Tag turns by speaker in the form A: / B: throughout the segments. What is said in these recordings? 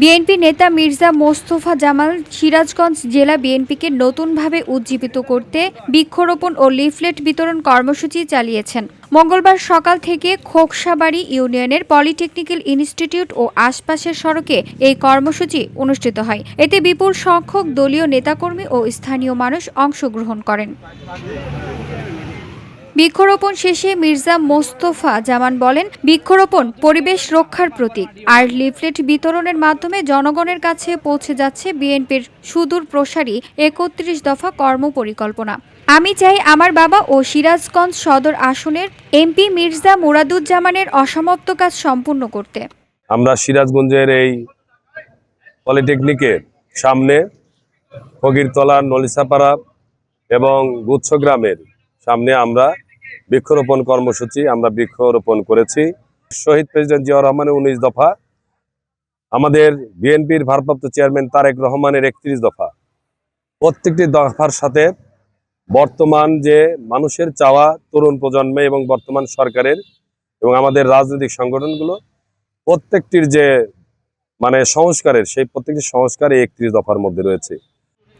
A: BNP নেতা মির্জা মোস্তফা জামাল সিরাজগঞ্জ জেলা বিএনপিকে নতুনভাবে উজ্জীবিত করতে বৃক্ষরোপণ ও লিফলেট বিতরণ কর্মসূচি চালিয়েছেন। মঙ্গলবার সকাল থেকে খোকসাবাড়ি ইউনিয়নের পলিটেকনিক্যাল ইনস্টিটিউট ও আশপাশের সড়কে এই কর্মসূচি অনুষ্ঠিত হয়। এতে বিপুল সংখ্যক দলীয় নেতাকর্মী ও স্থানীয় মানুষ অংশগ্রহণ করেন। বৃক্ষরোপণ শেষে মির্জা মোস্তফা জামান বলেন, বৃক্ষরোপণ পরিবেশ রক্ষার প্রতীক। আর লিফলেট বিতরণের মাধ্যমে জনগণের কাছে পৌঁছে যাচ্ছে বিএনপির সুদূর প্রসারী একত্রিশ দফা কর্মপরিকল্পনা। আমি চাই আমার বাবা ও সিরাজগঞ্জ সদর আসনের এমপি মির্জা মুরাদুজ্জামানের অসমাপ্ত কাজ সম্পূর্ণ করতে।
B: আমরা সিরাজগঞ্জের এই পলিটেকনিকের সামনে ফকিরতলা নলিসাপাড়া এবং গুচ্ছ গ্রামের সামনে আমরা বৃক্ষরোপণ কর্মসূচি আমরা বৃক্ষরোপণ করেছি। শহীদ প্রেসিডেন্ট জিয়াউর রহমানের উনিশ দফা, আমাদের বিএনপির ভারপ্রাপ্ত চেয়ারম্যান তারেক রহমানের একত্রিশ দফা। প্রত্যেকটি দফার সাথে বর্তমান যে মানুষের চাওয়া তরুণ প্রজন্মে এবং বর্তমান সরকারের এবং আমাদের রাজনৈতিক সংগঠনগুলো, প্রত্যেকটির যে মানে সংস্কারের, সেই প্রত্যেকটি সংস্কার এই একত্রিশ দফার মধ্যে রয়েছে।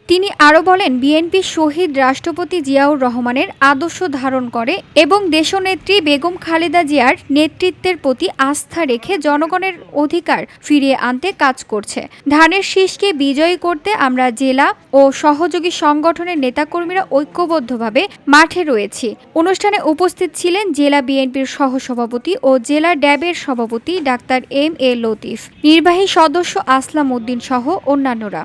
A: তিনি আরও বলেন বিএনপি শহীদ রাষ্ট্রপতি জিয়াউর রহমানের আদর্শ ধারণ করে এবং দেশনেত্রী বেগম খালেদা জিয়ার নেতৃত্বের প্রতি আস্থা রেখে জনগণের অধিকার ফিরিয়ে আনতে কাজ করছে। ধানের শীষকে বিজয়ী করতে আমরা জেলা ও সহযোগী সংগঠনের নেতাকর্মীরা ঐক্যবদ্ধভাবে মাঠে রয়েছি। অনুষ্ঠানে উপস্থিত ছিলেন জেলা বিএনপির সহসভাপতি ও জেলা ড্যাবের সভাপতি ডাক্তার এম এ লতিফ। নির্বাহী সদস্য আসলাম উদ্দিন সহ অন্যান্যরা।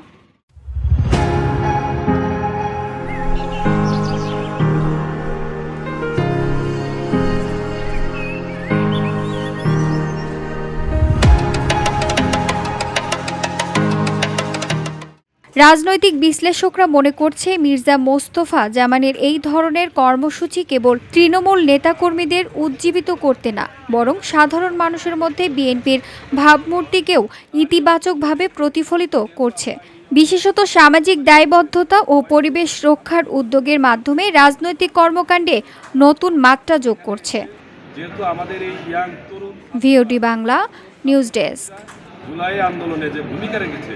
A: রাজনৈতিক বিশ্লেষকরা মনে করছে মির্জা মোস্তফা জামানের এই ধরনের কর্মসূচি কেবল তৃণমূল নেতাকর্মীদের উজ্জীবিত করতে না বরং সাধারণ মানুষের মধ্যে বিএনপির ভাবমূর্তিকেও ইতিবাচকভাবে প্রতিফলিত করছে। বিশেষত সামাজিক দায়বদ্ধতা ও পরিবেশ রক্ষার উদ্যোগের মাধ্যমে রাজনৈতিক কর্মকাণ্ডে নতুন মাত্রা যোগ করছে। VOD Bangla news desk.
C: July আন্দোলনে যে ভূমিকা রেখেছে